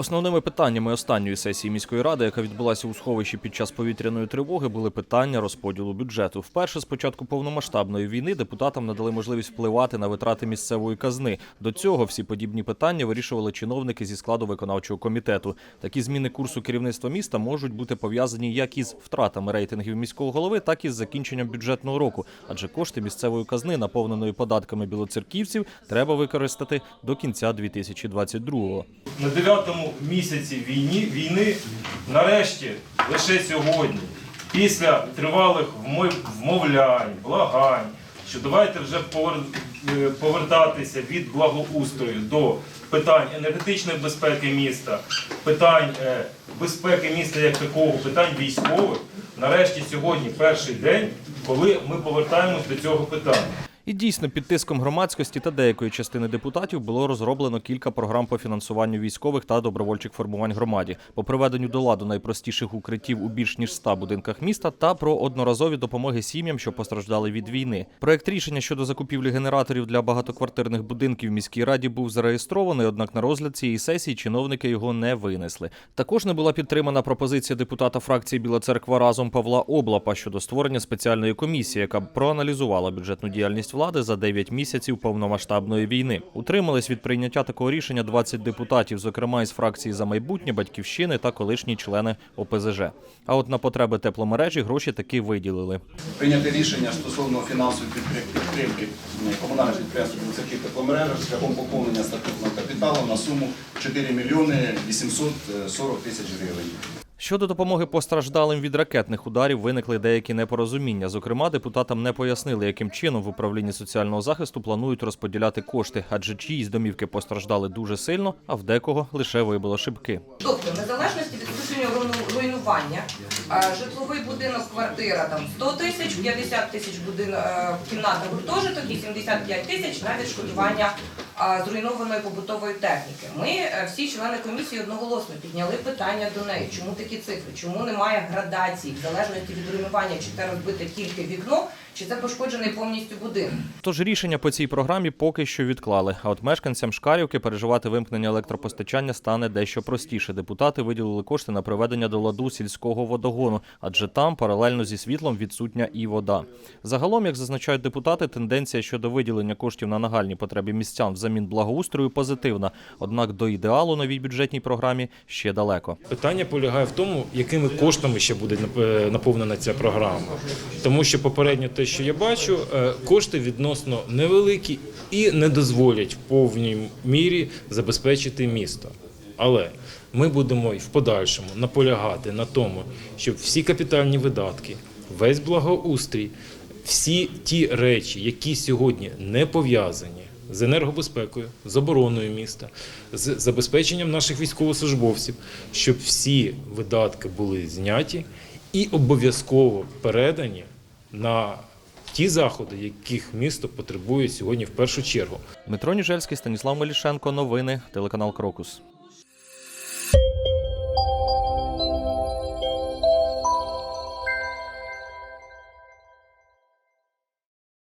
Основними питаннями останньої сесії міської ради, яка відбулася у сховищі під час повітряної тривоги, були питання розподілу бюджету. Вперше з початку повномасштабної війни депутатам надали можливість впливати на витрати місцевої казни. До цього всі подібні питання вирішували чиновники зі складу виконавчого комітету. Такі зміни курсу керівництва міста можуть бути пов'язані як із втратами рейтингів міського голови, так і з закінченням бюджетного року. Адже кошти місцевої казни, наповненої податками білоцерківців, треба використати до кінця 2022-го. на дев'ятому місяці війни, війни, нарешті, лише сьогодні, після тривалих вмовлянь, благань, що давайте вже е, повертатися від благоустрою до питань енергетичної безпеки міста, питань е, безпеки міста як такого, питань військових. Нарешті сьогодні перший день, коли ми повертаємось до цього питання. І дійсно, під тиском громадськості та деякої частини депутатів було розроблено кілька програм по фінансуванню військових та добровольчих формувань громаді, по приведенню до ладу найпростіших укриттів у більш ніж 100 будинках міста та про одноразові допомоги сім'ям, що постраждали від війни. Проект рішення щодо закупівлі генераторів для багатоквартирних будинків в міській раді був зареєстрований, однак на розгляд цієї сесії чиновники його не винесли. Також не була підтримана пропозиція депутата фракції Біла Церква разом Павла Облапа щодо створення спеціальної комісії, яка б проаналізувала бюджетну діяльність влади за 9 місяців повномасштабної війни. Утримались від прийняття такого рішення 20 депутатів, зокрема із фракції за майбутнє, батьківщини та колишні члени ОПЗЖ. А от на потреби тепломережі гроші таки виділили. прийняти рішення стосовно фінансової підтримки, комунальних підприємств Білоцерків тепломережі шляхом поповнення статутного капіталу на суму 4 мільйони 840 тисяч гривень. Щодо допомоги постраждалим від ракетних ударів виникли деякі непорозуміння. Зокрема, депутатам не пояснили, яким чином в управлінні соціального захисту планують розподіляти кошти, адже чиїсь домівки постраждали дуже сильно, а в декого лише вибило шибки. Тобто, незалежності від ступеню руйнування, е, житловий будинок, квартира там 100 тисяч, 50 тисяч будин, е, кімната гуртожиток і 75 тисяч на відшкодування зруйнованої побутової техніки. Ми е, всі члени комісії одноголосно підняли питання до неї. Чому такі цифри? Чому немає градації в залежності від руйнування, чи це розбите тільки вікно, чи це пошкоджений повністю будинок? Тож рішення по цій програмі поки що відклали. А от мешканцям Шкарівки переживати вимкнення електропостачання стане дещо простіше. Депутати виділили кошти на приведення до ладу сільського водогону, адже там паралельно зі світлом відсутня і вода. Загалом, як зазначають депутати, тенденція щодо виділення коштів на нагальні потреби містян взамін благоустрою позитивна. Однак до ідеалу новій бюджетній програмі ще далеко. Питання полягає в тому, якими коштами ще буде наповнена ця програма. Тому що попередньо те, що я бачу, е, кошти відносно невеликі і не дозволять в повній мірі забезпечити місто. Але ми будемо і в подальшому наполягати на тому, щоб всі капітальні видатки, весь благоустрій, всі ті речі, які сьогодні не пов'язані з енергобезпекою, з обороною міста, з забезпеченням наших військовослужбовців, щоб всі видатки були зняті і обов'язково передані на ті заходи, яких місто потребує сьогодні в першу чергу. Дмитро Ніжельський, Станіслав Мелішенко. Новини. Телеканал Крокус.